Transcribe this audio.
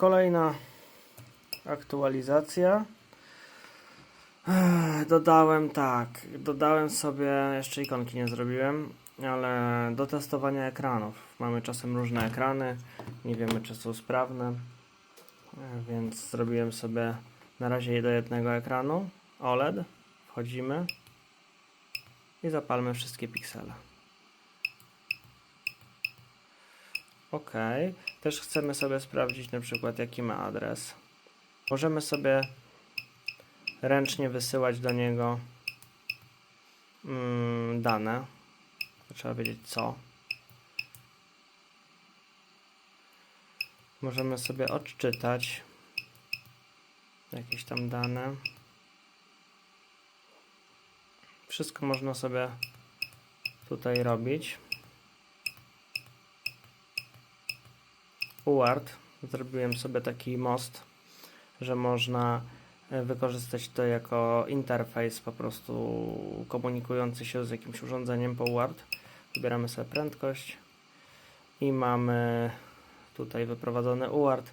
Kolejna aktualizacja. Dodałem tak, dodałem sobie, jeszcze ikonki nie zrobiłem, ale do testowania ekranów. Mamy czasem różne ekrany, nie wiemy czy są sprawne, więc zrobiłem sobie na razie do jednego ekranu OLED. Wchodzimy i zapalmy wszystkie piksele. Ok, też chcemy sobie sprawdzić na przykład jaki ma adres. Możemy sobie ręcznie wysyłać do niego mm, dane. Trzeba wiedzieć co. Możemy sobie odczytać jakieś tam dane. Wszystko można sobie tutaj robić. UART. Zrobiłem sobie taki most, że można e, wykorzystać to jako interfejs po prostu komunikujący się z jakimś urządzeniem po UART. Wybieramy sobie prędkość i mamy tutaj wyprowadzony UART.